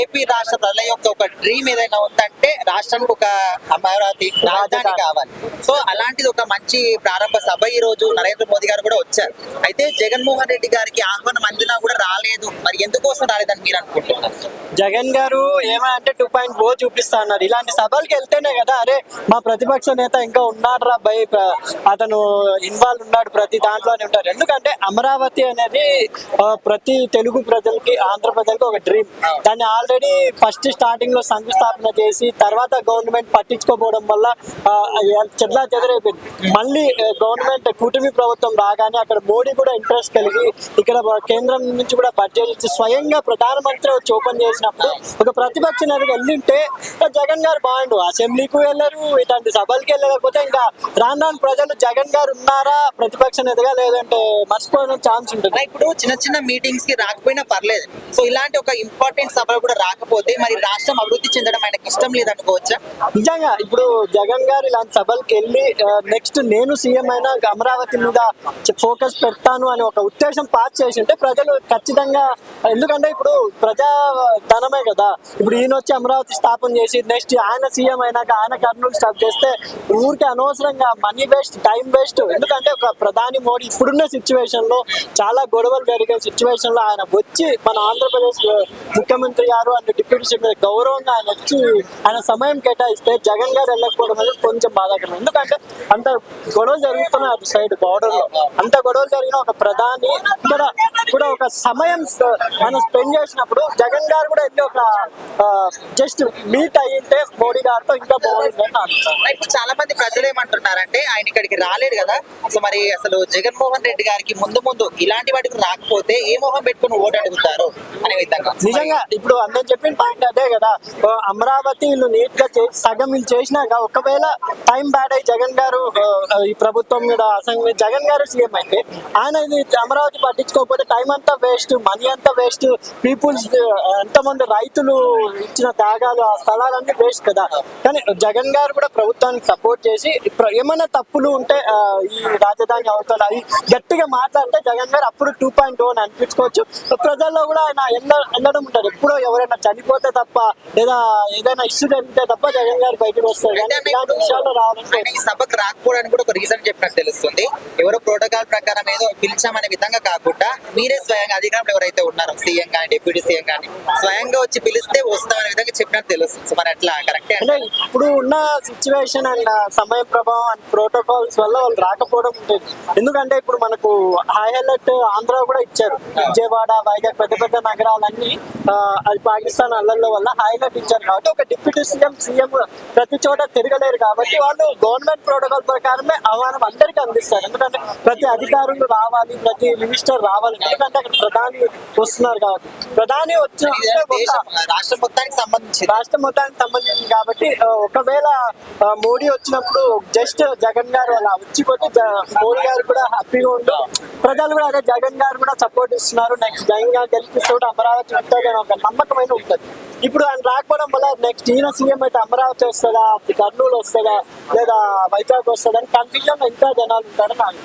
AP రాష్ట్ర ప్రజల యొక్క ఒక డ్రీమ్ ఏదైనా ఉందంటే రాష్ట్రానికి ఒక అమరావతి రాజధాని కావాలి. సో అలాంటిది ఒక మంచి ప్రారంభ సభ ఈ రోజు నరేంద్ర మోదీ గారు కూడా వచ్చారు. అయితే జగన్మోహన్ రెడ్డి గారికి ఆహ్వానం అందినా కూడా రాలేదు. మరి ఎందుకోసం రాలేదని మీరు అనుకుంటున్నారు? జగన్ గారు ఏమంటే టూ పాయింట్ ఓ చూపిస్తా అన్నారు. ఇలాంటి సభలకు వెళ్తేనే కదా అరే మా ప్రతిపక్ష నేత ఇంకా ఉన్నాడు రా బై అతను ఇన్వాల్వ్ ఉన్నాడు ప్రతి దాంట్లోనే ఉంటారు ఎందుకంటే అమరావతి అనేది ప్రతి తెలుగు ప్రజలకి ఆంధ్ర ప్రజలకి ఒక డ్రీమ్ దాన్ని ఆల్రెడీ ఫస్ట్ స్టార్టింగ్లో శంకుస్థాపన చేసి తర్వాత గవర్నమెంట్ పట్టించుకోపోవడం వల్ల చెట్లా చెదరైపోయింది మళ్ళీ గవర్నమెంట్ కూటమి ప్రభుత్వం రాగానే అక్కడ మోడీ కూడా ఇంట్రెస్ట్ కలిగి ఇక్కడ కేంద్రం నుంచి కూడా బడ్జెట్ ఇచ్చి స్వయంగా ప్రధానమంత్రి వచ్చి ఓపెన్ చేసినప్పుడు ఒక ప్రతిపక్ష నేతగా వెళ్ళింటే జగన్ గారు బాగుండు. అసెంబ్లీకి వెళ్ళరు ఇట్లాంటి సభలకి వెళ్ళకపోతే ఇంకా రాను రాను ప్రజలు జగన్ గారు ఉన్నారా ప్రతిపక్ష నేతగా లేదంటే మర్చిపోయిన ఛాన్స్ ఉంటుంది. ఇప్పుడు చిన్న చిన్న మీటింగ్స్కి రాకపోయినా పర్లేదు. సో ఇలాంటి ఒక ఇంపార్టెంట్ సభలు కూడా రాకపోతే మరి రాష్ట్రం అభివృద్ధి చెందడం ఆయనకి ఇష్టం లేదనుకోవచ్చా? నిజంగా ఇప్పుడు జగన్ గారు ఇలాంటి సభలకు వెళ్ళి నెక్స్ట్ నేను సీఎం అయినా అమరావతి మీద ఫోకస్ పెడతాను అని ఒక ఉద్దేశం పాస్ చేసి ఉంటే ప్రజలు ఖచ్చితంగా ఎందుకంటే ఇప్పుడు ప్రజా ధనమే కదా. ఇప్పుడు ఈయన వచ్చి అమరావతి స్థాపన చేసి నెక్స్ట్ ఆయన సీఎం అయినాక ఆయన కర్నూలు స్టాప్ చేస్తే ఊరికి అనవసరంగా మనీ వేస్ట్ టైం వేస్ట్ ఎందుకంటే ఒక ప్రధాని మోడీ ఇప్పుడున్న సిచ్యువేషన్లో చాలా గొడవలు జరిగే సిచ్యువేషన్లో ఆయన వచ్చి మన ఆంధ్రప్రదేశ్ ముఖ్యమంత్రి గారు అండ్ డిప్యూటీ సీఎం మీద గౌరవంగా ఆయన వచ్చి ఆయన సమయం కేటాయిస్తే జగన్ గారు వెళ్ళకపోవడం అనేది కొంచెం బాధాకరం. ఎందుకంటే అంత గొడవలు జరుగుతున్నాయి అటు సైడ్ బార్డర్లో. అంత గొడవలు జరిగిన ఒక ప్రధాని ఇక్కడ కూడా ఒక సమయం ఆయన స్పెండ్ చేసినప్పుడు జగన్ గారు కూడా వెళ్ళి ఒక జస్ట్ మీట్ అయ్యింటే మోడీ గారితో ఇంకా బాగుంటుంది. ఇప్పుడు చాలా మంది ప్రజలు ఏమంటున్నారంటే ఆయన ఇక్కడికి రాలేడు కదా. సో మరి అసలు జగన్మోహన్ రెడ్డి గారికి ముందు ముందు ఇలాంటి వాటికి రాకపోతే ఏ మొహం పెట్టుకుని ఓటు అడుగుతారు అనే విధంగా. నిజంగా ఇప్పుడు అందరు చెప్పిన పాయింట్ అదే కదా. అమరావతి వీళ్ళు నీట్గా చేసి సగం వీళ్ళు చేసినాక ఒకవేళ టైం బ్యాడ్ అయ్యి జగన్ గారు ఈ ప్రభుత్వం మీద అసంగ జగన్ గారు సీఎం అయితే ఆయన ఇది అమరావతి పట్టించుకోకపోతే టైం అంతా వేస్ట్ మనీ అంతా వేస్ట్ పీపుల్స్ ఎంతమంది రైతులు ఇచ్చిన త్యాగాలు ఆ స్థలాలన్నీ వేస్ట్ కదా. కానీ జగన్ గారు కూడా ప్రభుత్వానికి సపోర్ట్ చేసి ఏమైనా తప్పులు ఉంటే ఈ రాజధాని అవతల అవి గట్టిగా మాట్లాడితే జగన్ గారు అప్పుడు టూ పాయింట్ అని అనిపించుకోవచ్చు. ప్రజల్లో కూడా ఆయన ఎన్న ఎన్నడం ఉంటారు. ఎప్పుడో ఎవరైనా చనిపోతే తప్ప లేదా ఏదైనా ఇష్యూ జరిగితే తప్ప జగన్ గారు బయటకు వస్తారు. ఇలాంటి విషయాల్లో రావాలంటే ఈ సభకు రాకపోవడానికి కూడా ఒక రీజన్ చెప్పినట్టు తెలుస్తుంది. ఎవరో ప్రోటోకాల్ ప్రకారం ఏదో పిలిచామనే విధంగా కాకుండా మీరే స్వయంగా అధికారంలో ఎవరైతే ఉన్నారో సీఎం కానీ డిప్యూటీ సీఎం కానీ స్వయంగా వచ్చి పిలిస్తే వస్తామనే విధంగా చెప్పినట్టు తెలుస్తుంది. సో మరి అట్లా కరెక్టే అంటే ఇప్పుడు ఉన్న సిచ్యువేషన్ అండ్ సమయ ప్రభావం అండ్ ప్రోటోకాల్స్ వల్ల వాళ్ళు రాకపోవడం ఉంటుంది. ఎందుకంటే ఇప్పుడు మనకు హై అలర్ట్ ఆంధ్ర కూడా ఇచ్చారు. విజయవాడ వైజాగ్ పెద్ద పెద్ద నగరాలన్నీ పాకిస్తాన్ అల్లర్ల వల్ల హై అలర్ట్ ఇచ్చారు కాబట్టి ఒక డిప్యూటీ సీఎం సీఎం ప్రతి చోట తిరగలేరు కాబట్టి వాళ్ళు గవర్నమెంట్ ప్రోటోకాల్ ప్రకారమే ఆహ్వానం అందరికీ అందిస్తారు. ఎందుకంటే ప్రతి అధికారులు రావాలి ప్రతి మినిస్టర్ రావాలి. ఎందుకంటే అక్కడ ప్రధాని వస్తున్నారు కాబట్టి. ప్రధాని వచ్చి రాష్ట్రం మొత్తానికి సంబంధించింది. రాష్ట్రం మొత్తానికి సంబంధించింది కాబట్టి ఒకవేళ మోడీ వచ్చినప్పుడు జస్ట్ జగన్ గారు అలా వచ్చిపోతే జ- మోడీ గారు కూడా హ్యాపీగా ఉండు ప్రజలు కూడా అదే జగన్ గారు కూడా సపోర్ట్ ఇస్తున్నారు. నెక్స్ట్ జగన్ గారు గెలిపిస్తే అమరావతి ఉంటుంది. అని ఒక నమ్మకమైన ఉంటుంది. ఇప్పుడు ఆయన రాకపోవడం వల్ల నెక్స్ట్ ఈయన సీఎం అయితే అమరావతి వస్తుందా కర్నూలు వస్తుందా లేదా వైజాగ్ వస్తుందా అని కన్ఫ్యూజన్ ఇంకా జనాలు ఉంటారని నాకు